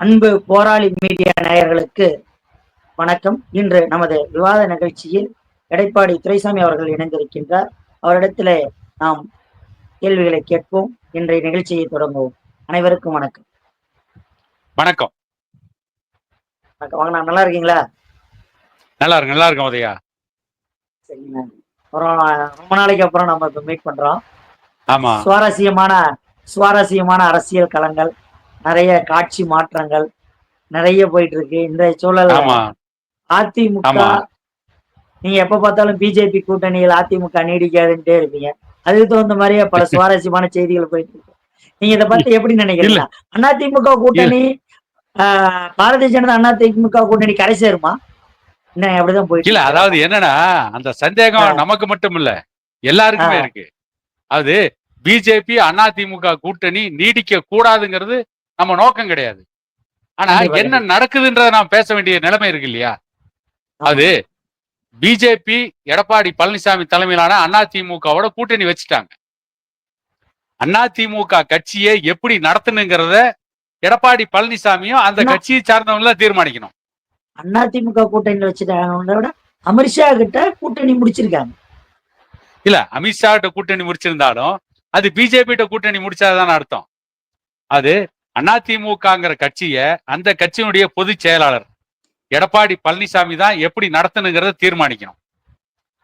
அன்பு போராளி மீடியா நேயர்களுக்கு வணக்கம். இன்று நமது விவாத நிகழ்ச்சியில் எடைப்பாடி துரைசாமி அவர்கள் இணைந்திருக்கின்றார். அவரிடத்திலே நாம் கேள்விகளை கேட்போம். இன்றைய நிகழ்ச்சியை தொடங்குவோம். அனைவருக்கும் வணக்கம். வணக்கம். வணக்கம். வாங்க நல்லா இருக்கீங்களா? நல்லா இருக்கு நல்லா இருக்கும் உதயா. சரிங்க. அப்புறம் ரொம்ப நாளைக்கு அப்புறம் நம்ம இப்ப மீட் பண்றோம். ஆமா. சுவாரஸ்யமான சுவாரஸ்யமான அரசியல் களங்கள். நிறைய காட்சி மாற்றங்கள் நிறைய போயிட்டு இருக்கு இந்த சூழல் அதிமுக. நீங்க எப்ப பார்த்தாலும் பிஜேபி கூட்டணியில் அதிமுக நீடிக்காதுன்ட்டே இருப்பீங்க. அதுக்கு தகுந்த மாதிரியே பல சுவாரஸ்யமான செய்திகள் போயிட்டு இருக்கு நீங்க இதை பத்தி எப்படி நினைக்கிறீங்க? அதிமுக கூட்டணி ஆஹ், பாரதிய ஜனதா அதிமுக கூட்டணி கரை சேருமா என்ன அப்படிதான் போயிட்டு இல்ல. அதாவது என்னன்னா அந்த சந்தேகம் நமக்கு மட்டும் இல்ல எல்லாருக்குமே. இருக்கு. அது பிஜேபி அதிமுக கூட்டணி நீடிக்க கூடாதுங்கிறது நம்ம நோக்கம் கிடையாது. ஆனா என்ன நடக்குதுன்றத நாம் பேச வேண்டிய நிலைமை இருக்கு இல்லையா? அது பிஜேபி எடப்பாடி பழனிசாமி தலைமையிலான அதிமுகவோட கூட்டணி வச்சுட்டாங்க. அதிமுக கட்சியை எப்படி நடத்தணுங்கிறத எடப்பாடி பழனிசாமியும் அந்த அண்ணா- கட்சியை சார்ந்தவங்க தீர்மானிக்கணும். அதிமுக கூட்டணி வச்சுட்டாங்க அமித்ஷா கிட்ட கூட்டணி முடிச்சிருக்காங்க. இல்ல அமித்ஷா கிட்ட கூட்டணி முடிச்சிருந்தாலும் அது பிஜேபி கிட்ட கூட்டணி முடிச்சாதான் அர்த்தம். அது அதிமுகங்கிற கட்சிய அந்த கட்சியினுடைய பொதுச் செயலாளர் எடப்பாடி பழனிசாமி தான் எப்படி நடத்தணுங்கிறத தீர்மானிக்கணும்.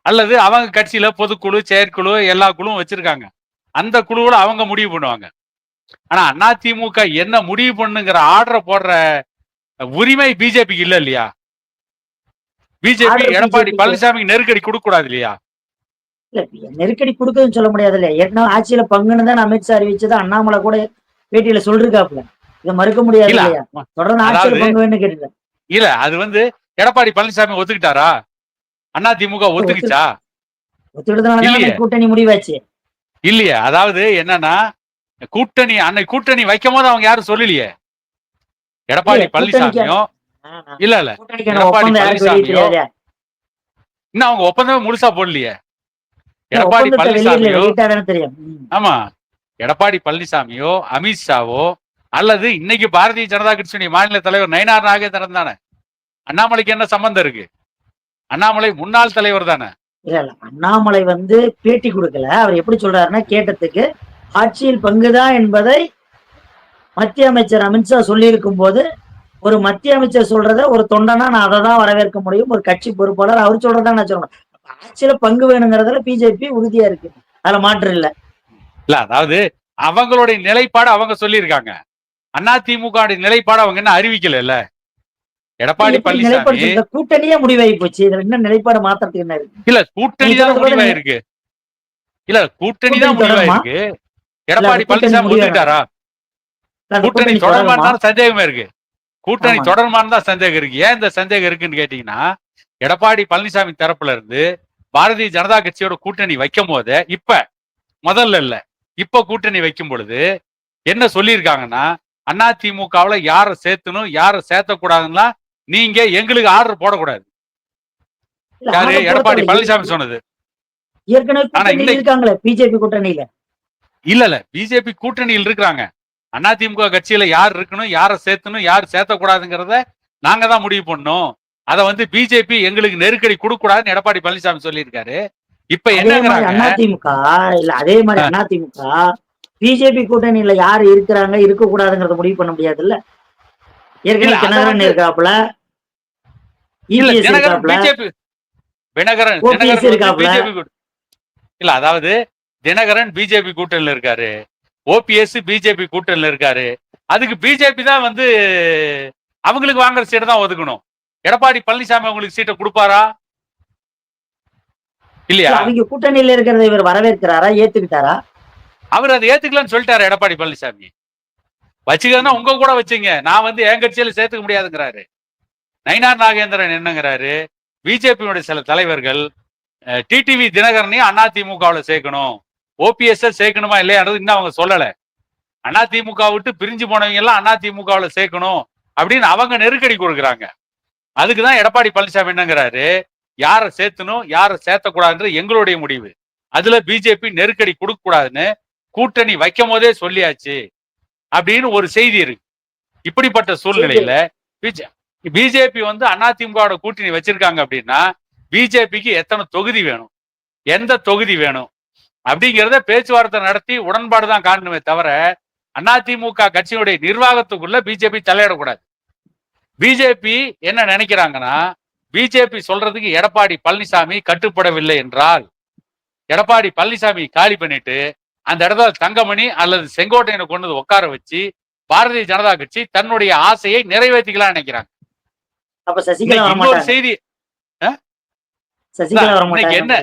அல்லது அவங்க கட்சியில பொதுக்குழு செயற்குழு எல்லா குழுவும் வச்சிருக்காங்க. அந்த குழுவுல அவங்க முடிவு பண்ணுவாங்க. ஆனா அதிமுக என்ன முடிவு பண்ணுங்கிற ஆர்டரை போடுற உரிமை பிஜேபிக்கு இல்ல இல்லையா? பிஜேபி எடப்பாடி. பழனிசாமிக்கு நெருக்கடி கொடுக்க கூடாது இல்லையா? இல்ல நெருக்கடி கொடுக்குதுன்னு சொல்ல முடியாது இல்லையா ஏற்கனவே ஆட்சியில பங்குன்னு தான் அமித்ஷா அறிவிச்சது. அண்ணாமலை கூட பேட்டியில சொல்லிருக்காப்புல. இதை மறுக்க முடியாது இல்ல. இல்லையா? தொடர்ந்து ஆட்சியில அதாவது- பங்கு வேணும்னு கேட்டுருக்கேன் இல்ல அது வந்து எடப்பாடி பழனிசாமி ஒத்துக்கிட்டாரா? அண்ணா திமுக ஒத்துக்குச்சா? ஒத்துக்கிட்டதுனால. கூட்டணி முடிவாச்சு. இல்லையே. அதாவது என்னன்னா கூட்டணி அன்னை கூட்டணி வைக்கும் போது அவங்க யாரும் சொல்லலையே? எடப்பாடி பழனிசாமியும் இல்ல இல்ல. எடப்பாடி ஒப்பந்தம் யாருக்கு பழனிசாமியோ, வெளியிட்டு இன்னும் அவங்க ஒப்பந்தமே முழுசா போடலையே. எடப்பாடி ஒப்பந்தத்தை வெளியிடல பழனிசாமியோ? வெளியிட்டா தானே தெரியும். ம். ஆமா. எடப்பாடி பழனிசாமியோ அமித்ஷாவோ அல்லது இன்னைக்கு பாரதிய ஜனதா கட்சியுடைய மாநில தலைவர் நயினார் நாகேந்திரன் தானே? அண்ணாமலைக்கு என்ன சம்பந்தம் இருக்கு? அண்ணாமலை முன்னாள் தலைவர் தானே? இல்ல இல்ல. அண்ணாமலை வந்து பேட்டி கொடுக்கல. அவர் எப்படி சொல்றாருன்னா கேட்டதுக்கு ஆட்சியில் பங்குதான் என்பதை மத்திய அமைச்சர் அமித்ஷா சொல்லியிருக்கும் போது ஒரு மத்திய அமைச்சர் சொல்றத ஒரு தொண்டனா நான் அதை தான் வரவேற்க முடியும். ஒரு கட்சி பொறுப்பாளர் அவர் சொல்றதா நான் சொல்லணும். ஆட்சியில பங்கு வேணுங்கிறதுல பிஜேபி உறுதியா இருக்கு. அதுல மாற்று இல்லை. இல்ல அதாவது அவங்களுடைய நிலைப்பாடு அவங்க சொல்லியிருக்காங்க. அண்ணா திமுக நிலைப்பாடு அவங்க என்ன அறிவிக்கல இல்ல எடப்பாடி பழனிசாமி கூட்டணியே முடிவாகி போச்சு. என்ன நிலைப்பாடு மாற்றத்துக்கு என்ன இல்ல கூட்டணி தான் சொல்றது முடிவா இருக்கு. இல்ல கூட்டணி தான் கூட்டணி முடிவா தொடருமா? இருக்கு. எடப்பாடி பழனிசாமி அந்த கூட்டணி? தான் சந்தேகமே இருக்கு. கூட்டணி ஆமா. தொடருமான்னு தான் சந்தேகம் இருக்கு. ஏன் இந்த சந்தேகம் இருக்குன்னு கேட்டீங்கன்னா எடப்பாடி பழனிசாமி தரப்புல இருந்து பாரதிய ஜனதா கட்சியோட கூட்டணி வைக்கும் போது இப்ப முதல்ல இல்ல. இப்ப கூட்டணி வைக்கும் பொழுது என்ன சொல்லியிருக்காங்கன்னா அண்ணா திமுகவுல யார சேர்த்தணும் யார சேர்த்தக்கூடாதுன்னா நீங்க எங்களுக்கு ஆர்டர் போடக்கூடாது. யாரு? எடப்பாடி. பழனிசாமி சொன்னது. இல்ல இல்ல பிஜேபி கூட்டணியில் இருக்கிறாங்க. அதிமுக கட்சியில யார் இருக்கணும் யார சேர்த்தணும் யார் சேர்த்தக்கூடாதுங்கிறத நாங்க தான் முடிவு பண்ணோம் அத வந்து பிஜேபி எங்களுக்கு நெருக்கடி கொடுக்க கூடாதுன்னு எடப்பாடி பழனிசாமி சொல்லியிருக்காரு. இப்ப என்னங்கிறாங்க? அதிமுக இல்ல அதே மாதிரி அதிமுக பிஜேபி கூட்டணியில யாரு இருக்கிறாங்க இருக்க கூடாதுங்கறத முடிவு பண்ண முடியாதுல்ல? இல்ல, ஏற்கனவே தினகரன். பிஜேபி இல்ல அதாவது தினகரன் பிஜேபி கூட்டணியில இருக்காரு. ஓபிஎஸ் பிஜேபி கூட்டணியில இருக்காரு. அதுக்கு பிஜேபி தான் வந்து அவங்களுக்கு வாங்குற சீட்டை தான் ஒதுக்கணும். எடப்பாடி பழனிசாமி அவங்களுக்கு சீட்டை கொடுப்பாரா? இல்லையா? இல்ல, அவங்க கூட்டணியில இருக்கிறத இவர் வரவேற்கிறாரா ஏத்துக்கிட்டாரா? அவர் அதை ஏத்துக்கலன்னு சொல்லிட்டாரு எடப்பாடி பழனிசாமி. வச்சுக்கிறதுனா உங்க கூட வச்சுங்க. நான் வந்து என் கட்சியில சேர்த்துக்க முடியாதுங்கிறாரு. நயினார் நாகேந்திரன் என்னங்கிறாரு? பிஜேபியுடைய சில தலைவர்கள் டிடிவி தினகரனையும் அதிமுகவுல சேர்க்கணும். ஓபிஎஸ் சேர்க்கணுமா இல்லையான்றது இன்னும் அவங்க சொல்லல. அதிமுக விட்டு பிரிஞ்சு போனவங்க எல்லாம் அதிமுகவுல சேர்க்கணும் அப்படின்னு அவங்க நெருக்கடி கொடுக்குறாங்க. அதுக்குதான் எடப்பாடி பழனிசாமி என்னங்கிறாரு? யாரை சேர்த்தணும் யாரை சேர்த்தக்கூடாதுன்றது எங்களுடைய முடிவு. அதுல பிஜேபி நெருக்கடி கொடுக்க கூடாதுன்னு கூட்டணி வைக்கும் போதே சொல்லியாச்சு அப்படின்னு ஒரு செய்தி இருக்கு. இப்படிப்பட்ட சூழ்நிலையில பிஜேபி வந்து அதிமுகவோட கூட்டணி வச்சிருக்காங்க அப்படின்னா பிஜேபிக்கு எத்தனை தொகுதி வேணும்? எந்த தொகுதி வேணும்? அப்படிங்கிறத பேச்சுவார்த்தை நடத்தி உடன்பாடு தான் காணணுமே தவிர அதிமுக கட்சியுடைய நிர்வாகத்துக்குள்ள பிஜேபி தலையிடக்கூடாது. பிஜேபி என்ன நினைக்கிறாங்கன்னா பிஜேபி சொல்றதுக்கு எடப்பாடி பழனிசாமி கட்டுப்படவில்லை என்றால் எடப்பாடி பழனிசாமி காலி பண்ணிட்டு அந்த இடத்துல தங்கமணி அல்லது செங்கோட்டையனை கொண்டு வந்து உட்கார வச்சு பாரதிய ஜனதா கட்சி தன்னுடைய ஆசையை நிறைவேற்றிக்கலாம் நினைக்கிறாங்க. இன்னொரு செய்தி இன்னைக்கு என்ன?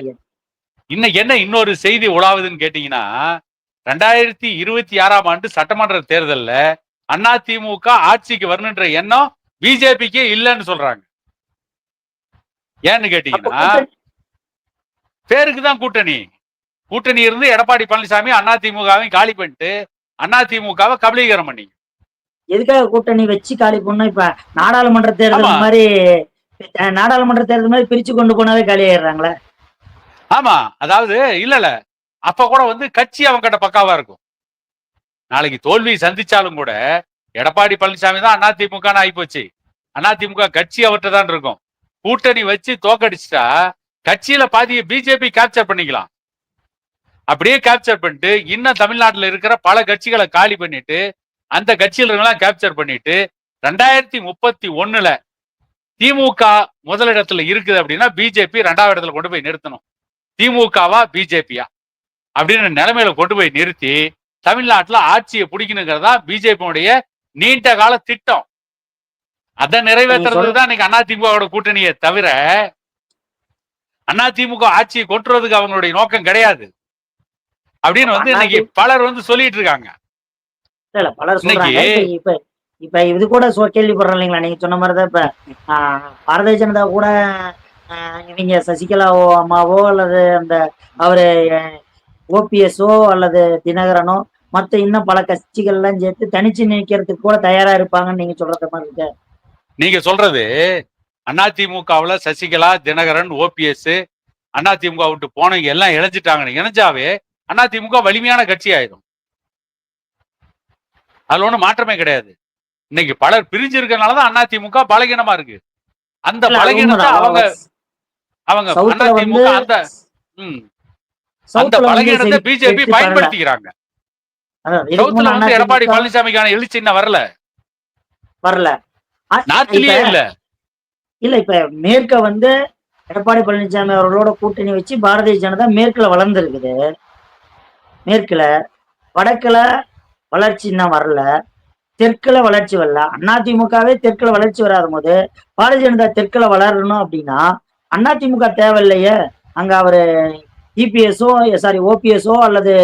இன்னைக்கு என்ன இன்னொரு செய்தி உலாவுதுன்னு கேட்டீங்கன்னா ரெண்டாயிரத்தி இருபத்தி ஆறாம் ஆண்டு சட்டமன்ற தேர்தல்ல அதிமுக ஆட்சிக்கு வரணுன்ற எண்ணம் பிஜேபிக்கே இல்லைன்னு சொல்றாங்க. ஏன்னு கேட்டீங்கன்னா பேருக்கு தான் கூட்டணி. கூட்டணி இருந்து எடப்பாடி பழனிசாமி அதிமுகவையும் காலி பண்ணிட்டு அதிமுகவை கபலீகரம் பண்ணி. எதுக்காக கூட்டணி வச்சு காலி பண்ணோம் இப்ப நாடாளுமன்ற தேர்தல். மாதிரி நாடாளுமன்ற தேர்தல் மாதிரி பிரிச்சு கொண்டு போனாவே காலி ஆயிடுறாங்களே. ஆமா. அதாவது இல்லல அப்ப கூட வந்து கட்சி அவங்க கிட்ட பக்காவா இருக்கும். நாளைக்கு தோல்வி சந்திச்சாலும் கூட எடப்பாடி பழனிசாமி தான் அதிமுக ஆயிப்போச்சு. அதிமுக கட்சி அவர்கிட்ட தான் இருக்கும். கூட்டணி வச்சு தோக்கடிச்சிட்டா கட்சியில பாதியை பிஜேபி கேப்சர் பண்ணிக்கலாம். அப்படியே கேப்சர் பண்ணிட்டு இன்னும் தமிழ்நாட்டில் இருக்கிற பல கட்சிகளை காலி பண்ணிட்டு அந்த கட்சியில கேப்சர் பண்ணிட்டு ரெண்டாயிரத்தி முப்பத்தி ஒண்ணுல திமுக முதலிடத்துல இருக்குது அப்படின்னா பிஜேபி ரெண்டாவது இடத்துல கொண்டு போய் நிறுத்தணும். திமுகவா பிஜேபியா அப்படின்னு நிலைமையில கொண்டு போய் நிறுத்தி தமிழ்நாட்டில் ஆட்சியை பிடிக்கணுங்கிறதா பிஜேபியுடைய நீண்ட கால திட்டம். அதை நிறைவேற்றுறது தான் இன்னைக்கு அதிமுகவோட கூட்டணியை தவிர அதிமுக ஆட்சியை கொட்டுறதுக்கு அவங்களுடைய நோக்கம் கிடையாது. அப்படின்னு வந்து இன்னைக்கு பலர் வந்து சொல்லிட்டு இருக்காங்க. இல்ல இல்ல பலர் சொல்றாங்க. இப்ப இப்ப இது கூட சொ- கேள்விப்படுறோம் இல்லைங்களா? நீங்க சொன்ன மாதிரிதான் இப்ப பாரதிய ஜனதா கூட இவங்க சசிகலாவோ அம்மாவோ அல்லது அந்த அவரு ஓபிஎஸ்ஓ அல்லது தினகரனோ மத்த இன்னும் பல கட்சிகள் எல்லாம் சேர்த்து தனிச்சு நிக்கிறதுக்கு கூட தயாரா இருப்பாங்கன்னு நீங்க சொல்றது மாதிரி இருக்கு. நீங்க சொல்றது அதிமுகவுல சசிகலா தினகரன் ஓபிஎஸ் அதிமுக விட்டு போனவங்க எல்லாம் இணைஞ்சிட்டாங்க. இணைஞ்சாவே அதிமுக வலிமையான கட்சி ஆயிடும் அதுல ஒண்ணும் மாற்றமே கிடையாது. இன்னைக்கு பலர் பிரிஞ்சு இருக்கனாலதான் அதிமுக பலகீனமா இருக்கு. அந்த பலகீனத்தை. அவங்க அவங்க அதிமுக அந்த அந்த பலகீனத்தை பிஜேபி. பயன்படுத்திக்கிறாங்க. சவுத்துல வந்து எடப்பாடி பழனிசாமிக்கான எழுச்சி இன்னும் வரல. வரல. இல்ல. இல்ல இப்ப மேற்க வந்து எடப்பாடி பழனிசாமி அவர்களோட கூட்டணி வச்சு பாரதிய ஜனதா மேற்குல வளர்ந்துருக்குது. மேற்குல வடக்குல வளர்ச்சி இன்னும் வரல. தெற்குல வளர்ச்சி வரல. அதிமுகவே தெற்குல வளர்ச்சி வராத போது பாரதிய ஜனதா தெற்குல வளரணும் அப்படின்னா அதிமுக தேவையில்லையே. அங்க அவரு இபிஎஸ்ஓ சாரி ஓபிஎஸ்ஓ அல்லது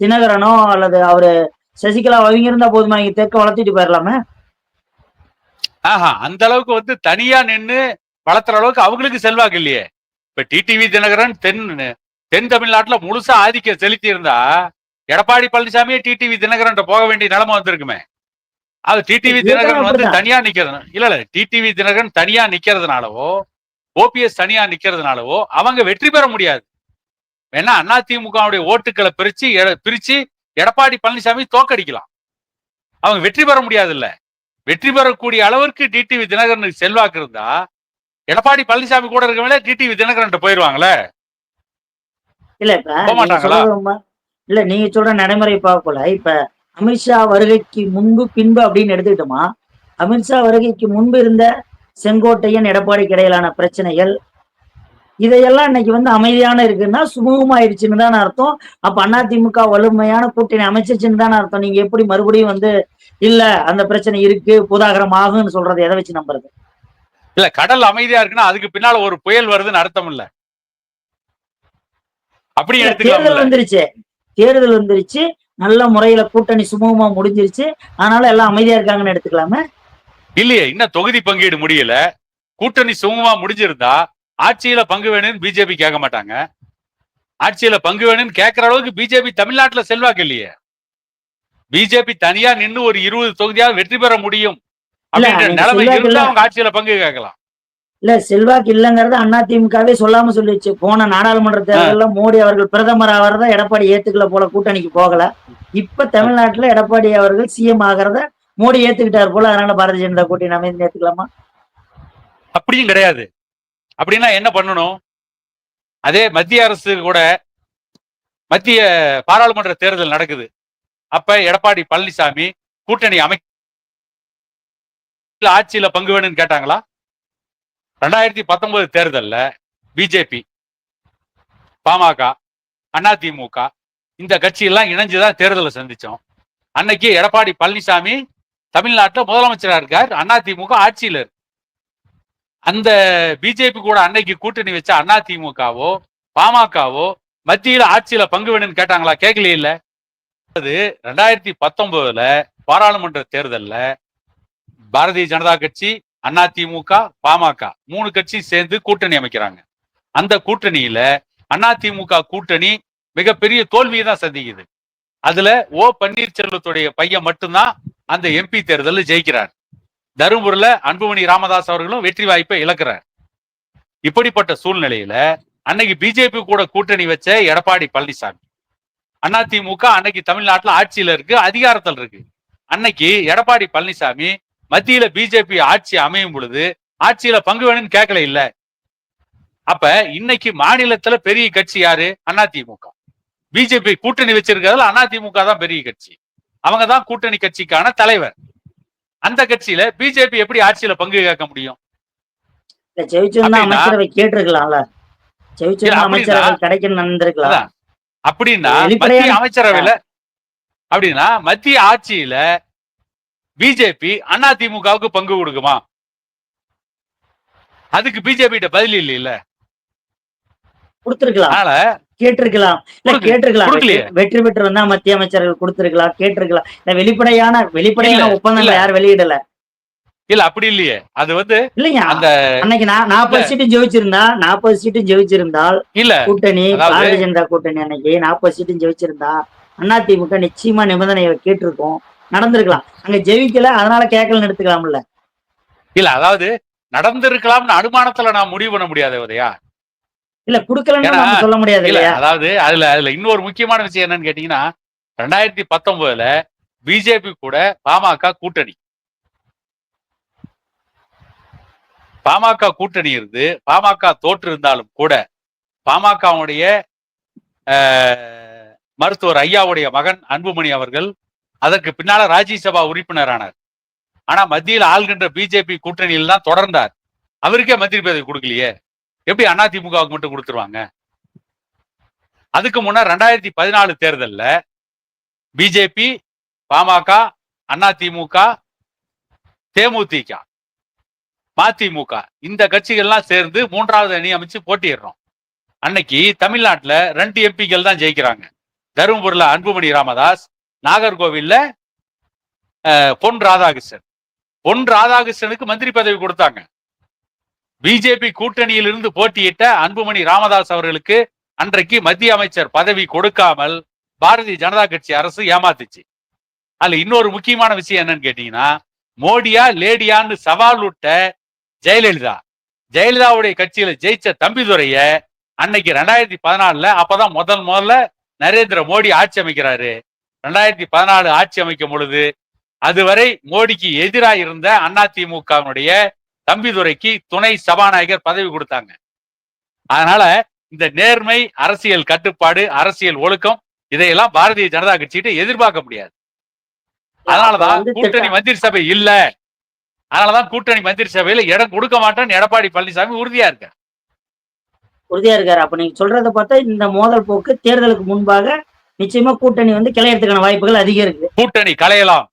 தினகரனோ அல்லது அவரு சசிகலா அவங்க இருந்தா போதுமா? இங்க தெற்க வளர்த்திட்டு போயிடலாமே ஆஹா அந்த அளவுக்கு வந்து தனியா நின்னு வளர்த்துற அளவுக்கு அவங்களுக்கு செல்வாக்கு இல்லையே. இப்ப டிடிவி தினகரன் தென் தென் தமிழ்நாட்டுல முழுசா ஆதிக்கம் செலுத்தி இருந்தா எடப்பாடி பழனிசாமியே டிடிவி தினகரன் போக வேண்டிய நிலைமை வந்திருக்குமே. அது டிடிவி தினகரன் வந்து. தனியா நிக்கிறது இல்ல இல்ல டிடிவி தினகரன் தனியா நிக்கிறதுனாலவோ ஓபிஎஸ் தனியா நிக்கிறதுனாலவோ அவங்க வெற்றி பெற முடியாது. வேணா அதிமுகவுடைய ஓட்டுக்களை பிரிச்சு பிரிச்சு எடப்பாடி பழனிசாமி தோக்கடிக்கலாம் அவங்க வெற்றி பெற முடியாது இல்ல வெற்றி பெறக்கூடிய அளவிற்கு டிடிவி தினகரனுக்கு செல்வாக்கு இருந்தா எடப்பாடி பழனிசாமி கூட இருக்கவங்களே டிடிவி தினகரன் போயிருவாங்களே இல்ல இப்ப. இல்ல நீங்க சொல்ற நடைமுறை பார்க்கல இப்ப அமித்ஷா வருகைக்கு முன்பு பின்பு அப்படின்னு எடுத்துக்கிட்டோமா அமித்ஷா வருகைக்கு முன்பு இருந்த செங்கோட்டையன் எடப்பாடிக்கு இடையிலான பிரச்சனைகள் இதையெல்லாம் இன்னைக்கு வந்து அமைதியான இருக்குன்னா சுமூகமாயிருச்சுன்னு தானே அர்த்தம். அப்ப அதிமுக வலிமையான கூட்டணி அமைச்சிருச்சுன்னு தானே அர்த்தம். நீங்க எப்படி மறுபடியும் வந்து இல்ல அந்த பிரச்சனை இருக்கு புதாகரம் ஆகும்னு சொல்றது எதை வச்சு நம்புறது? இல்ல கடல் அமைதியா இருக்குன்னா அதுக்கு பின்னால ஒரு புயல் வருதுன்னு அர்த்தம் இல்ல. அப்படி தேர்தல் வந்துருச்சு. தேர்தல் வந்துருச்சு. நல்ல முறையில கூட்டணி சுமூகமா முடிஞ்சிருச்சு. அதனால எல்லாம் அமைதியா இருக்காங்கன்னு எடுத்துக்கலாமே? இல்லையே இன்னும் தொகுதி பங்கீடு முடியல. கூட்டணி சுமூகமா முடிஞ்சிருந்தா ஆட்சியில பங்கு வேணும்னு பிஜேபி கேட்க மாட்டாங்க. ஆட்சியில பங்கு வேணும்னு கேட்கிற அளவுக்கு பிஜேபி தமிழ்நாட்டுல செல்வாக்கு இல்லையே. பிஜேபி தனியா நின்னு ஒரு இருபது தொகுதியாவது வெற்றி பெற முடியும் அப்படின்ற நிலைமை இருந்தா. அவங்க ஆட்சியில பங்கு கேட்கலாம். இல்ல செல்வாக்கு இல்லங்கிறது அதிமுகவே சொல்லாம சொல்லிடுச்சு. போன நாடாளுமன்ற தேர்தல்ல மோடி அவர்கள் பிரதமர் ஆகிறத எடப்பாடி ஏத்துக்கல போல கூட்டணிக்கு போகல. இப்ப தமிழ்நாட்டுல எடப்பாடி அவர்கள் சிஎம் ஆகிறத மோடி ஏத்துக்கிட்டார் போல அதனால பாரதிய ஜனதா கூட்டணி அமைந்து ஏத்துக்கலாமா? அப்படியும் கிடையாது. அப்படின்னா என்ன பண்ணணும்? அதே மத்திய அரசு கூட மத்திய பாராளுமன்ற தேர்தல் நடக்குது. அப்ப எடப்பாடி பழனிசாமி கூட்டணி அமை ஆட்சியில பங்கு வேணும்னு கேட்டாங்களா? ரெண்டாயிரத்தி பத்தொன்பது தேர்தல்ல பிஜேபி பாமக அதிமுக இந்த கட்சியெல்லாம் இணைஞ்சுதான் தேர்தலை சந்திச்சோம். அன்னைக்கு எடப்பாடி பழனிசாமி தமிழ்நாட்டில் முதலமைச்சராக இருக்கார். அதிமுக ஆட்சியில் இருக்கு. அந்த பிஜேபி கூட அன்னைக்கு கூட்டணி வச்ச திமுகவோ பாமகவோ மத்தியில ஆட்சியில பங்கு வேணும்னு கேட்டாங்களா? கேட்கலையே இல்ல. அது ரெண்டாயிரத்தி பத்தொன்பதுல பாராளுமன்ற தேர்தல்ல பாரதிய ஜனதா கட்சி அண்ணா திமுக பாமக மூணு கட்சி சேர்ந்து கூட்டணி அமைக்கிறாங்க. அந்த கூட்டணியில திமுக கூட்டணி மிகப்பெரிய தோல்வியை தான் சந்திக்குது. அதுல ஓ பன்னீர்செல்வத்துடைய பையன் மட்டும்தான் அந்த எம்பி தேர்தலில் ஜெயிக்கிறார். தருமபுரியில அன்புமணி ராமதாஸ் அவர்களும் வெற்றி வாய்ப்பை இழக்கிறார். இப்படிப்பட்ட சூழ்நிலையில அன்னைக்கு பிஜேபி கூட கூட்டணி வச்ச எடப்பாடி பழனிசாமி. அதிமுக அன்னைக்கு தமிழ்நாட்டுல ஆட்சியில இருக்கு அதிகாரத்தில் இருக்கு. அன்னைக்கு எடப்பாடி பழனிசாமி மத்தியில பிஜேபி ஆட்சி அமையும் பொழுது ஆட்சியில பங்கு வேணும்னு கேட்கல இல்ல. அப்ப இன்னைக்கு மாநிலத்துல பெரிய கட்சி யாரு? அதிமுக பிஜேபி கூட்டணி வச்சிருக்கிறதுல அதிமுக தான் பெரிய கட்சி. அவங்க தான் கூட்டணி கட்சிக்கான தலைவர். அந்த கட்சியில பிஜேபி எப்படி ஆட்சியில பங்கு கேட்க முடியும்? இல்ல அப்படின்னா- இல்ல, மத்திய அமைச்சரவையில அப்படின்னா மத்திய ஆட்சியில பிஜேபி அதிமுகவுக்கு பங்கு கொடுக்குமா? அதுக்கு பிஜேபி கிட்ட பதில் கொடுத்திருக்கலாம். அதனால கேட்டிருக்கலாம். இல்ல கேட்டிருக்கலாம். வெற்றி- பெற்று வந்தா மத்திய அமைச்சர்கள் கொடுத்திருக்கலாம் கேட்டிருக்கலாம். இல்ல வெளிப்படையான வெளிப்படையான ஒப்பந்தங்களை இல்ல. யார் வெளியிடல. இல்ல அப்படி இல்லையே. அது வந்து இல்லைங்க அந்த அன்னைக்கு நான் நாற்பது சீட்டும் ஜெயிச்சிருந்தா நாற்பது சீட்டும் ஜெயிச்சிருந்தால் இல்ல. கூட்டணி பாரதிய ஜனதா கூட்டணி அன்னைக்கு நாற்பது சீட்டும் ஜெயிச்சிருந்தா அதிமுக நிச்சயமா நிபந்தனையை கேட்டிருக்கோம். நடந்திருக்கலாம். அங்க ஜெயிக்கல அதனால கேட்கலன்னு எடுத்துக்கலாம்ல. இல்ல அதாவது நடந்திருக்கலாம்னு அனுமானத்துல நான் முடிவு பண்ண முடியாது உதயா. இல்ல குடுக்கலன்னு சொல்ல முடியாது இல்ல அதாவது அதுல அதுல இன்னொரு முக்கியமான விஷயம் என்னன்னு கேட்டீங்கன்னா ரெண்டாயிரத்தி பத்தொன்பதுல பிஜேபி கூட பாமக கூட்டணி. பாமக கூட்டணி இருந்து பாமக தோற்று இருந்தாலும் கூட பாமகவுடைய மருத்துவர் ஐயாவுடைய மகன் அன்புமணி அவர்கள் அதற்கு பின்னால ராஜ்யசபா உறுப்பினரானார். ஆனா மத்தியில் ஆள்கின்ற பிஜேபி கூட்டணியில் தான் தொடர்ந்தார். அவருக்கே மந்திரி பதவி கொடுக்கலையே. எப்படி அதிமுகவுக்கு மட்டும் கொடுத்துருவாங்க? அதுக்கு முன்ன ரெண்டாயிரத்தி பதினாலு தேர்தல்ல பிஜேபி பாமக அதிமுக தேமுதிக மதிமுக இந்த கட்சிகள்லாம் சேர்ந்து மூன்றாவது அணி அமைச்சு போட்டியிடுறோம். அன்னைக்கு தமிழ்நாட்டுல ரெண்டு எம்பிக்கள் தான் ஜெயிக்கிறாங்க. தருமபுரியில அன்புமணி ராமதாஸ் நாகர்கோவில்ல பொன் ராதாகிருஷ்ணன். பொன் ராதாகிருஷ்ணனுக்கு மந்திரி பதவி கொடுத்தாங்க. பிஜேபி கூட்டணியிலிருந்து போட்டியிட்ட அன்புமணி ராமதாஸ் அவர்களுக்கு அன்றைக்கு மத்திய அமைச்சர் பதவி கொடுக்காமல் பாரதிய ஜனதா கட்சி அரசு ஏமாத்துச்சு. அதுல இன்னொரு முக்கியமான விஷயம் என்னன்னு கேட்டீங்கன்னா மோடியா லேடியான்னு சவால் விட்ட ஜெயலலிதா. ஜெயலலிதாவுடைய கட்சியில ஜெயிச்ச தம்பிதுரைய அன்னைக்கு ரெண்டாயிரத்தி பதினாலுல அப்பதான் முதல் முதல்ல நரேந்திர மோடி ஆட்சி அமைக்கிறாரு. ரெண்டாயிரத்தி பதினாலு ஆட்சி அமைக்கும் பொழுது அதுவரை மோடிக்கு எதிராக இருந்த அதிமுகவினுடைய தம்பிதுரைக்கு துணை சபாநாயகர் பதவி கொடுத்தாங்க. அதனால இந்த நேர்மை அரசியல் கட்டுப்பாடு அரசியல் ஒழுக்கம் இதையெல்லாம் பாரதிய ஜனதா கட்சிகிட்ட எதிர்பார்க்க முடியாது. அதனாலதான் கூட்டணி மந்திரி சபை இல்ல. அதனாலதான் கூட்டணி மந்திரி சபையில இடம் கொடுக்க மாட்டேன்னு எடப்பாடி பழனிசாமி உறுதியா இருக்க உறுதியா இருக்காரு. அப்ப நீங்க சொல்றத பார்த்தா இந்த மோதல் போக்கு தேர்தலுக்கு முன்பாக நிச்சயமா கூட்டணி வந்து கிளையறதுக்கான வாய்ப்புகள் அதிகம் இருக்கு. கூட்டணி கலையலாம்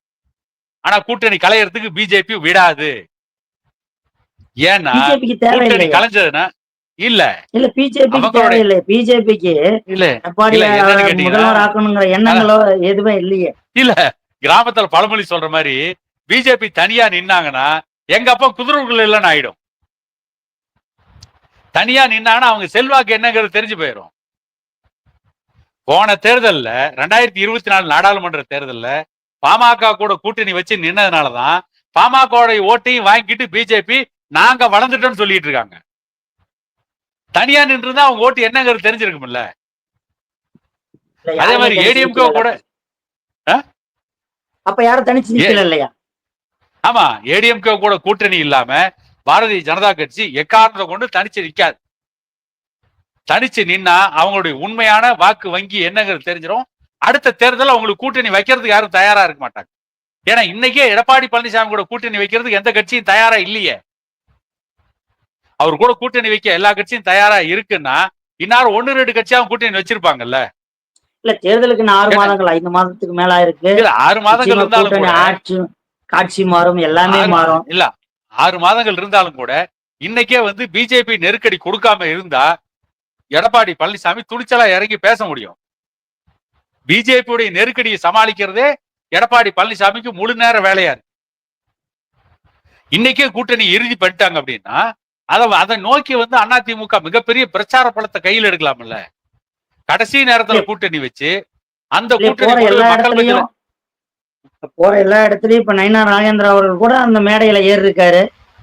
ஆனா கூட்டணி கலையறதுக்கு பிஜேபி விடாது. ஏன்னா கூட்டணி கலைஞ்சதுன்னா இல்ல. இல்ல பிஜேபிக்கு முதல்வர் ஆக்கணுங்கிற எண்ணங்களோ எதுவுமே இல்லையே. இல்ல கிராமத்துல பழமொழி சொல்ற மாதிரி பிஜேபி தனியா நின்னாங்கன்னா எங்க அப்பா குதிரைகள் இல்லைன்னு ஆயிடும். தனியா நின்னாங்கன்னா அவங்க செல்வாக்கு என்னங்கிறது தெரிஞ்சு போயிடும் போன தேர்தல்ல ரெண்டாயிரத்தி இருபத்தி நாலு நாடாளுமன்ற தேர்தல்ல பாமக கூட கூட்டணி வச்சு நின்னதுனாலதான் பாமகவுடைய ஓட்டையும் வாங்கிட்டு பிஜேபி நாங்க வளர்ந்துட்டோம்னு சொல்லிட்டு இருக்காங்க. தனியா நின்று அவங்க ஓட்டு என்னங்கிறது தெரிஞ்சிருக்கும்ல. இல்ல, அதே மாதிரி ஏடிஎம்கே. கூட அப்ப யாரும் தனிச்சு இல்லையா? ஆமா ஏடிஎம்கே கூட கூட்டணி இல்லாம பாரதிய ஜனதா கட்சி எக்காரணத்தை கொண்டு தனிச்சு நிக்காது. தனிச்சு நின்னா அவங்களுடைய உண்மையான வாக்கு வங்கி என்னங்கிறது தெரிஞ்சிடும் அடுத்த தேர்தல் அவங்களுக்கு கூட்டணி வைக்கிறதுக்கு யாரும் தயாரா இருக்க மாட்டாங்க. ஏன்னா இன்னைக்கே எடப்பாடி பழனிசாமி கூட கூட்டணி வைக்கிறதுக்கு எந்த கட்சியும் தயாரா இல்லையே. அவர் கூட கூட்டணி வைக்க எல்லா கட்சியும் தயாரா இருக்குன்னா இன்னாரும் ஒன்னு ரெண்டு கட்சியாவும் கூட்டணி வச்சிருப்பாங்கல்ல? இல்ல தேர்தலுக்கு ஆறு மாதங்கள் ஐந்து மாதத்துக்கு மேல இருக்கு. இல்ல ஆறு மாதங்கள் இருந்தாலும் ஆட்சி காட்சி மாறும் எல்லாமே மாறும். இல்ல ஆறு மாதங்கள் இருந்தாலும் கூட இன்னைக்கே வந்து பிஜேபி நெருக்கடி கொடுக்காம இருந்தா எடப்பாடி பழனிசாமி துணிச்சலா இறங்கி பேச முடியும். பிஜேபியுடைய நெருக்கடியை சமாளிக்கிறதே எடப்பாடி பழனிசாமிக்கு முழு நேர வேலையா இருக்கு. இன்னைக்கே கூட்டணி இறுதி பண்ணிட்டாங்க அப்படின்னா அதை அதை நோக்கி வந்து அதிமுக மிகப்பெரிய பிரச்சார பலத்தை கையில் எடுக்கலாம்ல? கடைசி நேரத்துல கூட்டணி வச்சு அந்த கூட்டணி போற எல்லா மக்கள் இடத்துலயும் இப்ப போற எல்லா இடத்துலயும் இப்ப நயினா நாகேந்திரா அவர்கள் கூட அந்த மேடையில ஏறி இருக்காரு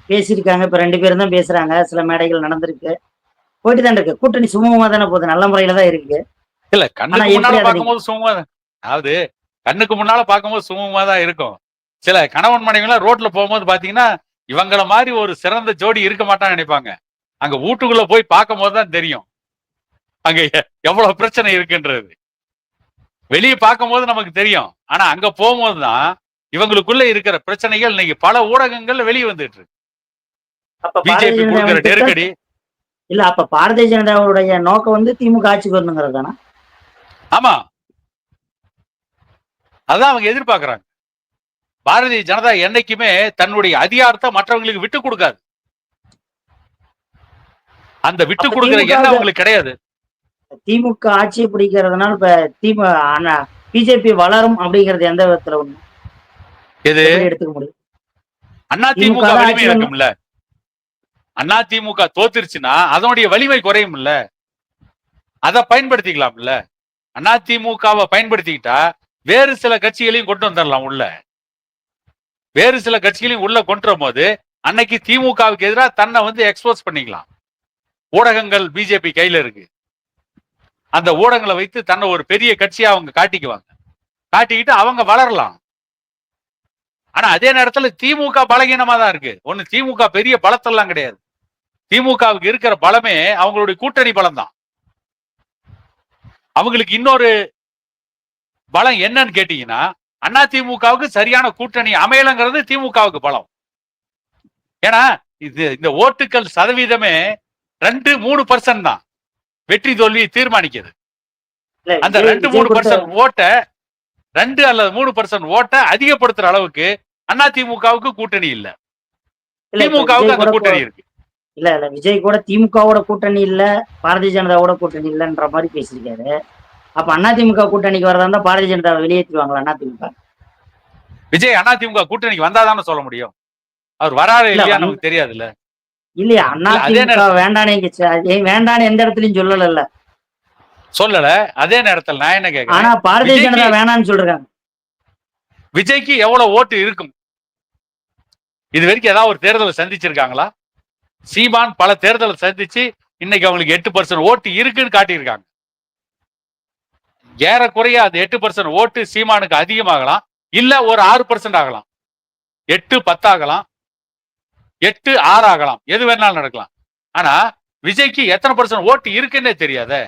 பேசியிருக்காங்க. இப்ப ரெண்டு பேரும் தான் பேசுறாங்க. சில மேடைகள் நடந்திருக்கு. போயிட்டு தான் இருக்கு. கூட்டணி சுமூகமா தானே போகுது. நல்ல முறையில தான் இருக்கு. இல்ல கண்ணுக்கு முன்னால அதை பார்க்கும்போது சும்மா அதாவது கண்ணுக்கு முன்னால பார்க்கும்போது சுமூகமா தான் இருக்கும். சில கணவன் மனைவிலாம் ரோட்ல போகும்போது பாத்தீங்கன்னா இவங்கள மாதிரி ஒரு சிறந்த ஜோடி இருக்க மாட்டான்னு நினைப்பாங்க. அங்க வீட்டுக்குள்ள போய் பார்க்கும் போது தான் தெரியும். அங்க எவ்வளவு பிரச்சனை இருக்குன்றது. வெளியே பார்க்கும்போது நமக்கு தெரியும். ஆனா அங்க போகும்போது தான் இவங்களுக்குள்ள இருக்கிற பிரச்சனைகள் இன்னைக்கு பல ஊடகங்கள்ல வெளியே வந்துட்டு இருக்கு. பிஜேபி கொடுக்கிற நெருக்கடி. இல்ல அப்ப பாரதிய ஜனதாவுடைய நோக்கம் வந்து திமுக ஆட்சிக்கு வரணுங்கிறது தானே? ஆமா. அதான் அவங்க எதிர்பார்க்கறாங்க. பாரதிய ஜனதா என்னைக்குமே தன்னுடைய அதிகாரத்தை மற்றவங்களுக்கு விட்டு கொடுக்காது. அந்த விட்டு கொடுக்கிற எண்ணம் க்கு- அவங்களுக்கு கிடையாது. திமுக ஆட்சியை பிடிக்கிறதுனால இப்ப திமுக பிஜேபி வளரும் அப்படிங்கிறது எந்த விதத்துல ஒண்ணு? எது? எடுத்துக்க முடியும்? அண்ணா திமுக வலிமை இருக்கும்ல. அண்ணா திமுக தோத்துருச்சுன்னா அதனுடைய வலிமை குறையும்ல. அதை பயன்படுத்திக்கலாம்ல. அண்ணா திமுகவை பயன்படுத்திக்கிட்டா வேறு சில கட்சிகளையும் கொண்டு வந்துடலாம் உள்ள. வேறு சில கட்சிகளையும் உள்ள கொண்டு வரும்போது அன்னைக்கு திமுகவுக்கு எதிராக தன்னை வந்து எக்ஸ்போஸ் பண்ணிக்கலாம். ஊடகங்கள் பிஜேபி கையில இருக்கு. அந்த ஊடகங்களை வைத்து தன்னை ஒரு பெரிய கட்சியா அவங்க காட்டிக்குவாங்க. காட்டிக்கிட்டு அவங்க வளரலாம். ஆனா அதே நேரத்துல திமுக பலகீனமா தான் இருக்கு. ஒண்ணு திமுக பெரிய பலத்தெல்லாம் கிடையாது. திமுகவுக்கு இருக்கிற பலமே அவங்களுடைய கூட்டணி பலம் தான் அவங்களுக்கு இன்னொரு பலம் என்னன்னு கேட்டீங்கன்னா அண்ணா திமுகவுக்கு சரியான கூட்டணி அமையலங்கிறது திமுகவுக்கு பலம். ஏன்னா இது இந்த ஓட்டுக்கள் சதவீதமே ரெண்டு மூணு பர்சன்ட் தான். வெற்றி தோல்வி தீர்மானிக்குது. இல்ல, அந்த ரெண்டு மூணு பர்சன்ட் ஓட்டை ரெண்டு அல்லது மூணு பர்சன்ட் ஓட்டை அதிகப்படுத்துற அளவுக்கு அண்ணா திமுகவுக்கு கூட்டணி இல்ல. திமுகவுக்கு அந்த கூட கூட்டணி இருக்கு. இல்ல இல்ல விஜய் கூட திமுகவோட கூட்டணி இல்ல பாரதிய ஜனதாவோட கூட்டணி இல்லன்ற மாதிரி பேசியிருக்காரு. அப்ப அதிமுக கூட்டணிக்கு வரதா இருந்தா பாரதிய ஜனதா வெளியேற்றுவாங்களா அதிமுக விஜய் அண்ணா திமுக கூட்டணிக்கு வந்தாதானே சொல்ல முடியும்? அவர் வராரு இல்ல, இல்லையா நமக்கு தெரியாதுல்ல. இல்லையா? இல்ல, அதே அதிமுக வேண்டானே வேண்டான்னு எந்த இடத்துலயும் சொல்லல சொல்லல அதே நேரத்துல நான் என்ன கேக்குறேன்? ஆனா பாரதிய ஜனதா வேணான்னு சொல்றாங்க. விஜய்க்கு எவ்வளவு ஓட்டு இருக்கும்? இது வரைக்கும் ஏதாவது ஒரு தேர்தலை சந்திச்சிருக்காங்களா? சீமான் பல தேர்தலை சந்திச்சு இன்னைக்கு அவங்களுக்கு எட்டு பர்சன்ட் ஓட்டு இருக்குன்னு காட்டியிருக்காங்க. ஏறக்குறைய அது எட்டு பர்சன்ட் ஓட்டு சீமானுக்கு அதிகமாகலாம் இல்ல ஒரு ஆறு பர்சன்ட் ஆகலாம். எட்டு பத்தாகலாம் எட்டு ஆறு ஆகலாம் எது வேணாலும் நடக்கலாம். ஆனா விஜய்க்கு எத்தனை பர்சன்ட் ஓட்டு இருக்குன்னே தெரியாதே.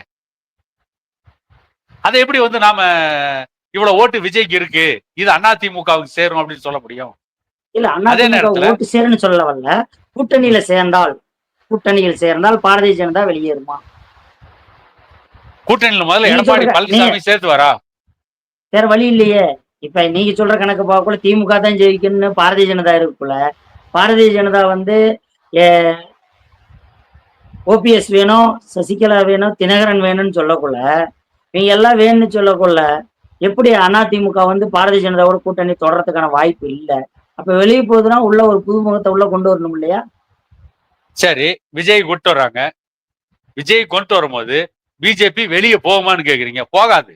அதை எப்படி வந்து நாம இவ்வளவு ஓட்டு விஜய்க்கு இருக்கு இது அதிமுகவுக்கு சேரும் அப்படின்னு சொல்ல முடியும்? இல்ல அதே அதிமுக ஓட்டு சேருன்னு சொல்ல வரல கூட்டணியில சேர்ந்தால் கூட்டணியில் சேர்ந்தால் பாரதிய ஜனதா வெளியேறுமா? கூட்டணியில முதல்ல எடப்பாடி பழனிசாமி சேர்த்து வரா. வேற வழி இல்லையே. இப்ப நீங்க சொல்ற கணக்கு பார்க்கல திமுக தான் ஜெயிக்கணும்னு பாரதிய ஜனதா இருக்குல்ல. பாரதிய ஜனதா வந்து ஓபிஎஸ் வேணும் சசிகலா வேணும் தினகரன் வேணும்னு சொல்லக்குள்ள. நீங்க எல்லாம் வேணும்னு சொல்லக்குள்ள. எப்படி அதிமுக வந்து பாரதிய ஜனதாவோட கூட்டணி தொடர்றதுக்கான வாய்ப்பு இல்ல. அப்ப வெளியே போகுதுன்னா உள்ள ஒரு புதுமுகத்தை உள்ள கொண்டு வரணும் இல்லையா? சரி விஜய் கொண்டு வர்றாங்க. விஜய் கொண்டு வரும்போது பிஜேபி வெளியே போகுமான்னு கேக்குறீங்க. போகாது.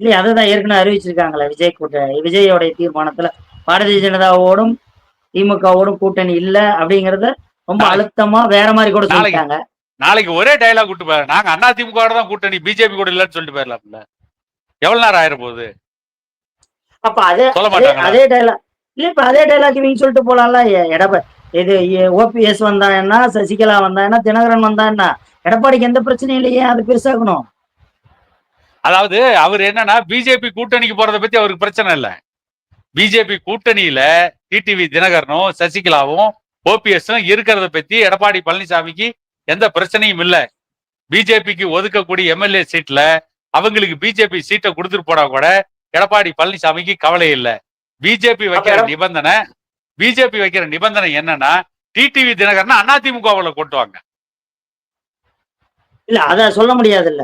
இல்லையா அதுதான் ஏற்கனவே அறிவிச்சிருக்காங்களே விஜய் கூட்டணி விஜயோடைய தீர்மானத்துல பாரதிய ஜனதாவோடும் திமுகவோடும் கூட்டணி இல்ல அப்படிங்கறத ரொம்ப அழுத்தமா வேற மாதிரி கூட சொல்லிட்டாங்க. நாளைக்கு ஒரே டயலாக் விட்டு போயிரு நாங்க அண்ணா திமுக தான் கூட்டணி பிஜேபி கூட இல்லைன்னு சொல்லிட்டு போயிடலாம்ல. எவ்வளவு நேரம் ஆயிர போகுது? அப்ப அதே சொல்ல அதே டைலாக் இல்ல இப்ப அதே டைலாக் இவங்க சொல்லிட்டு போலாம்ல. எடப்ப இது ஓபிஎஸ் வந்தா என்ன சசிகலா வந்தா என்ன தினகரன் வந்தா என்ன? எடப்பாடிக்கு எந்த பிரச்சனையும் இல்லையே அது பெருசாகணும். அதாவது அவர் என்னன்னா பிஜேபி கூட்டணிக்கு போறதை பத்தி அவருக்கு பிரச்சனை இல்ல. பிஜேபி கூட்டணியில டிடிவி தினகரனும் சசிகலாவும் ஓபிஎஸும் இருக்கிறத பத்தி எடப்பாடி பழனிசாமிக்கு எந்த பிரச்சனையும் இல்ல. பிஜேபிக்கு ஒதுக்கக்கூடிய எம்எல்ஏ சீட்ல அவங்களுக்கு பிஜேபி சீட்டை கொடுத்துட்டு போனா கூட எடப்பாடி பழனிசாமிக்கு கவலை இல்ல. பிஜேபி வைக்கிற நிபந்தனை பிஜேபி வைக்கிற நிபந்தனை என்னன்னா டிடிவி தினகரன் அதிமுகவுல கொட்டுவாங்க. இல்ல அத சொல்ல முடியாது இல்ல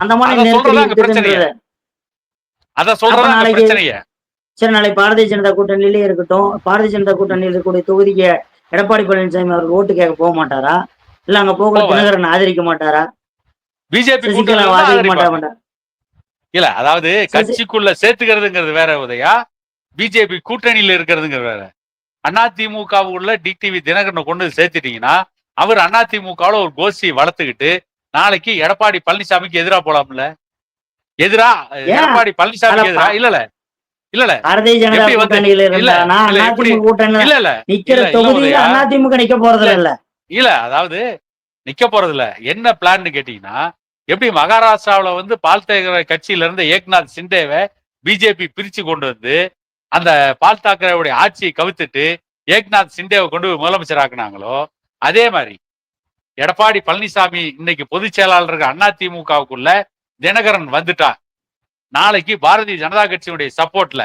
அந்த மாதிரி நெருக்கடி அத சொல்றதா அந்த நாளைக்கு- சரி நாளைக்கு பாரதிய ஜனதா கூட்டணியிலே இருக்கட்டும். பாரதிய ஜனதா கூட்டணியில் இருக்கக்கூடிய தொகுதிக்கு எடப்பாடி பழனிசாமி அவர் ஓட்டு கேட்க போக மாட்டாரா? இல்ல அங்க போக. தினகரன் ஆதரிக்க மாட்டாரா? பிஜேபி ஆதரிக்க மாட்டா மாட்டாரா? இல்ல அதாவது கட்சிக்குள்ள சேர்த்துக்கிறதுங்கிறது வேற உதயா. பிஜேபி கூட்டணியில இருக்கிறதுங்கிறது வேற. அதிமுக உள்ள டிடிவி தினகரனை கொண்டு சேர்த்துட்டீங்கன்னா அவர் அதிமுகவுல ஒரு கோஷ்டி வளர்த்துக்கிட்டு நாளைக்கு எடப்பாடி பழனிசாமிக்கு எதிரா போலாம்ல? எதிரா? எடப்பாடி பழனிசாமிக்கு எதிரா? இல்ல இல்ல இல்ல இல்ல பாரதிய ஜனதா கூட்டணியில இல்ல, இல்ல, நிக்கிற தொகுதியில. அதிமுக நிக்க போறது இல்ல இல்ல. அதாவது நிக்க போறது இல்ல. என்ன பிளான்னு கேட்டீங்கன்னா எப்படி மகாராஷ்டிராவுல வந்து பால் தாக்கரே கட்சியில இருந்த ஏக்நாத் சிண்டேவை பிஜேபி பிரிச்சு கொண்டு வந்து அந்த பால் தாக்கரேவுடைய ஆட்சியை கவித்துட்டு ஏக்நாத் சிண்டேவை கொண்டு முதலமைச்சர் ஆக்குனாங்களோ அதே மாதிரி எடப்பாடி பழனிசாமி இன்னைக்கு பொதுச் செயலாளருக்கு அதிமுகவுக்குள்ள தினகரன் வந்துட்டா நாளைக்கு பாரதிய ஜனதா கட்சியினுடைய சப்போர்ட்ல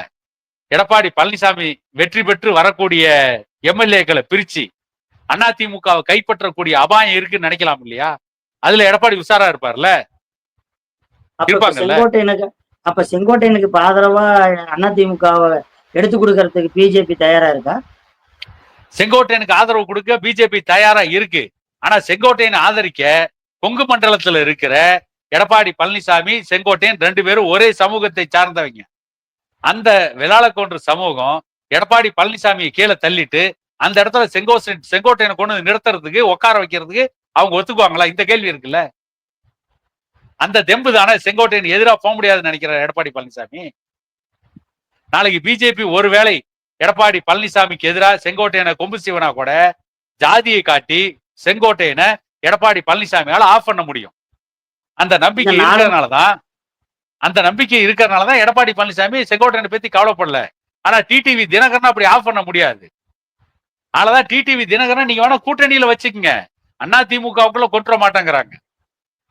எடப்பாடி பழனிசாமி வெற்றி பெற்று வரக்கூடிய எம்எல்ஏக்களை பிரிச்சு அதிமுகவை கைப்பற்றக்கூடிய அபாயம் இருக்குன்னு நினைக்கலாம் இல்லையா? அதுல எடப்பாடி உஷாரா இருப்பார்ல? இருப்பாங்கல்ல? செங்கோட்டையனுக்கு அப்ப செங்கோட்டையனுக்கு இப்ப ஆதரவா அதிமுகவை எடுத்து கொடுக்கறதுக்கு பிஜேபி தயாரா இருக்கா? செங்கோட்டையனுக்கு ஆதரவு கொடுக்க பிஜேபி தயாரா இருக்கு. ஆனா செங்கோட்டையனை ஆதரிக்க கொங்கு மண்டலத்துல இருக்கிற எடப்பாடி பழனிசாமி செங்கோட்டையன் ரெண்டு பேரும் ஒரே சமூகத்தை சார்ந்தவங்க. அந்த விளாளக்கோன்று சமூகம் எடப்பாடி பழனிசாமியை கீழே தள்ளிட்டு அந்த இடத்துல செங்கோ செங்கோட்டையனை கொண்டு வந்து நிறுத்துறதுக்கு உட்கார வைக்கிறதுக்கு அவங்க ஒத்துக்குவாங்களா? இந்த கேள்வி இருக்குல்ல. அந்த தெம்பு தானே செங்கோட்டையன் எதிராக போக முடியாதுன்னு நினைக்கிறார் எடப்பாடி பழனிசாமி. நாளைக்கு பிஜேபி ஒருவேளை எடப்பாடி பழனிசாமிக்கு எதிராக செங்கோட்டையனை கொம்பு சிவனா கூட ஜாதியை காட்டி செங்கோட்டையனை எடப்பாடி பழனிசாமியால ஆஃப் பண்ண முடியும். அந்த நம்பிக்கை இருக்கிறதுனாலதான் அந்த நம்பிக்கை இருக்கிறதுனாலதான் எடப்பாடி பழனிசாமி செங்கோட்டையனை பத்தி கவலைப்படல. ஆனா டிடிவி தினகரன் அப்படி ஆஃப் பண்ண முடியாது. அதனாலதான் டிடிவி தினகரன் நீங்க வேணா கூட்டணியில வச்சுக்கோங்க. அண்ணா திமுகவுக்குள்ள கொட்டுற மாட்டேங்கிறாங்க.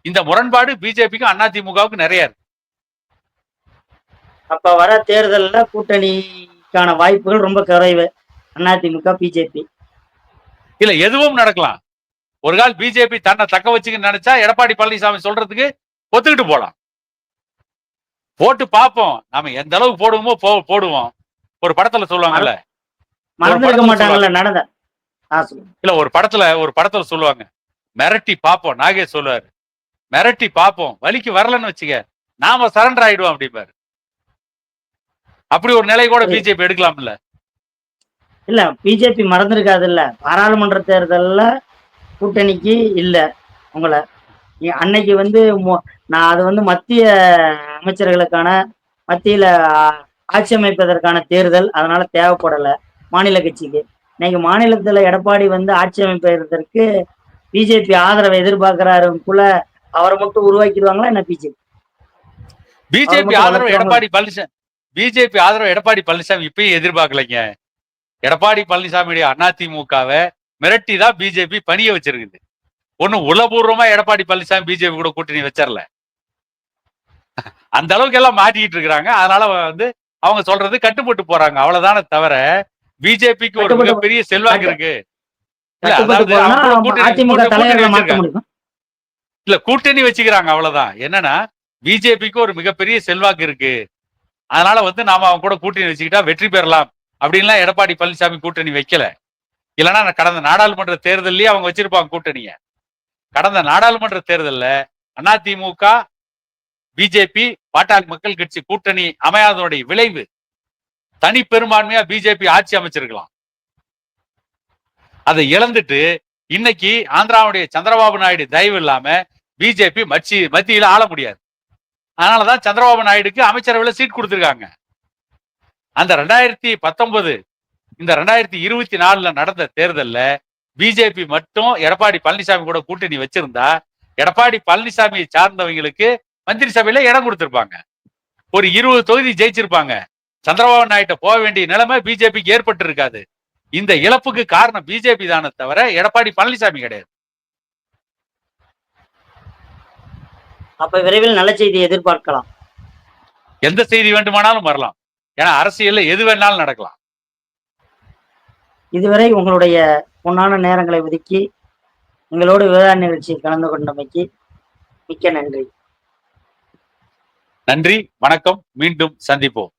இந்த முரண்பாடு பிஜேபிக்கும் அண்ணா திமுகவுக்கு நிறைய இருக்கு. அப்ப வர தேர்தல்ல கூட்டணிக்கான வாய்ப்புகள் ரொம்ப குறைவு. அதிமுக பிஜேபி இல்ல எதுவும் நடக்கலாம். ஒரு கால் பிஜேபி தன்னை தக்க வச்சுக்க நினைச்சா எடப்பாடி பழனிசாமி சொல்றதுக்கு ஒத்துக்கிட்டு போலாம். போட்டு பார்ப்போம். நாம எந்த அளவுக்கு போடுவோமோ போ- போடுவோம். ஒரு படத்துல சொல்லுவாங்கல்ல. இல்ல ஒரு படத்துல ஒரு படத்துல சொல்லுவாங்க. மிரட்டி பார்ப்போம். நாகேஷ் சொல்லுவாரு. மிரட்டி பார்ப்போம். வலிக்கு வரலன்னு வச்சுக்க நாம சரண்டர் ஆயிடுவோம் அப்படிம்பாரு. அப்படி ஒரு நிலை கூட. பிஜேபி எடுக்கலாம்ல. இல்ல பிஜேபி மறந்துருக்காது இல்ல பாராளுமன்ற தேர்தல்ல கூட்டணிக்கு இல்ல. உங்களை. அன்னைக்கு வந்து நான் அது வந்து மத்திய அமைச்சர்களுக்கான மத்தியில ஆட்சி அமைப்பதற்கான தேர்தல் அதனால தேவைப்படல. மாநில கட்சிக்கு. இன்னைக்கு மாநிலத்துல எடப்பாடி வந்து ஆட்சி அமைப்பதற்கு பிஜேபி ஆதரவை எதிர்பார்க்கிறாருக்குள்ள அவரை மட்டும் உருவாக்கிடுவாங்களா என்ன பிஜேபி பிஜேபி ஆதரவு. எடப்பாடி பழனிசாமி பிஜேபி ஆதரவு எடப்பாடி பழனிசாமி இப்பயும் எதிர்பார்க்கலைங்க. எடப்பாடி பழனிசாமியுடைய அதிமுகவை மிரட்டி தான் பிஜேபி பணிய வச்சிருக்குது. ஒண்ணு உளபூர்வமா எடப்பாடி பழனிசாமி பிஜேபி கூட கூட்டணி வச்சிரல. அந்த அளவுக்கு எல்லாம் மாட்டிக்கிட்டு இருக்கிறாங்க. அதனால வந்து அவங்க சொல்றது கட்டுப்பட்டு போறாங்க. அவ்வளவுதானே தவிர பிஜேபிக்கு ஒரு மிகப்பெரிய செல்வாக்கு இருக்கு. இல்ல கூட்டணி வச்சுக்கிறாங்க அவ்வளவுதான். என்னன்னா பிஜேபிக்கு ஒரு மிகப்பெரிய செல்வாக்கு இருக்கு. அதனால வந்து நாம அவங்க கூட கூட்டணி வச்சுக்கிட்டா வெற்றி பெறலாம். அப்படின்லாம் எடப்பாடி பழனிசாமி கூட்டணி வைக்கல. இல்லைன்னா கடந்த நாடாளுமன்ற தேர்தலையே அவங்க வச்சிருப்பாங்க கூட்டணிய. கடந்த நாடாளுமன்ற தேர்தலில் அதிமுக பிஜேபி பாட்டாளி மக்கள் கட்சி கூட்டணி அமையாதனுடைய விளைவு தனி பெரும்பான்மையா பிஜேபி ஆட்சி அமைச்சிருக்கலாம். அதை இழந்துட்டு இன்னைக்கு ஆந்திராவுடைய சந்திரபாபு நாயுடு தயவு இல்லாம பிஜேபி மச்சி மத்தியில ஆள முடியாது. அதனாலதான் சந்திரபாபு நாயுடுக்கு அமைச்சரவையில் சீட் கொடுத்துருக்காங்க. அந்த ரெண்டாயிரத்தி பத்தொன்பது இந்த ரெண்டாயிரத்தி இருபத்தி நாலுல நடந்த தேர்தல்ல பிஜேபி மட்டும் எடப்பாடி பழனிசாமி கூட கூட்டணி வச்சிருந்தா எடப்பாடி பழனிசாமியை சார்ந்தவங்களுக்கு மந்திரி சபையில இடம் கொடுத்திருப்பாங்க. ஒரு இருபது தொகுதி ஜெயிச்சிருப்பாங்க. சந்திரபாபு நாயுட்ட போக வேண்டிய நிலைமை பிஜேபிக்கு ஏற்பட்டு இருக்காது இந்த இழப்புக்கு காரணம் பிஜேபி தானே தவிர எடப்பாடி பழனிசாமி கிடையாது. அப்ப விரைவில் நல்ல செய்தி எதிர்பார்க்கலாம். எந்த செய்தி வேண்டுமானாலும் வரலாம். ஏன்னா அரசியல்ல எது வேணாலும் நடக்கலாம். இதுவரை உங்களுடைய பொன்னான நேரங்களை ஒதுக்கி எங்களோடு விவாத நிகழ்ச்சியில் கலந்து கொண்டமைக்கு மிக்க நன்றி. நன்றி வணக்கம் மீண்டும் சந்திப்போம்.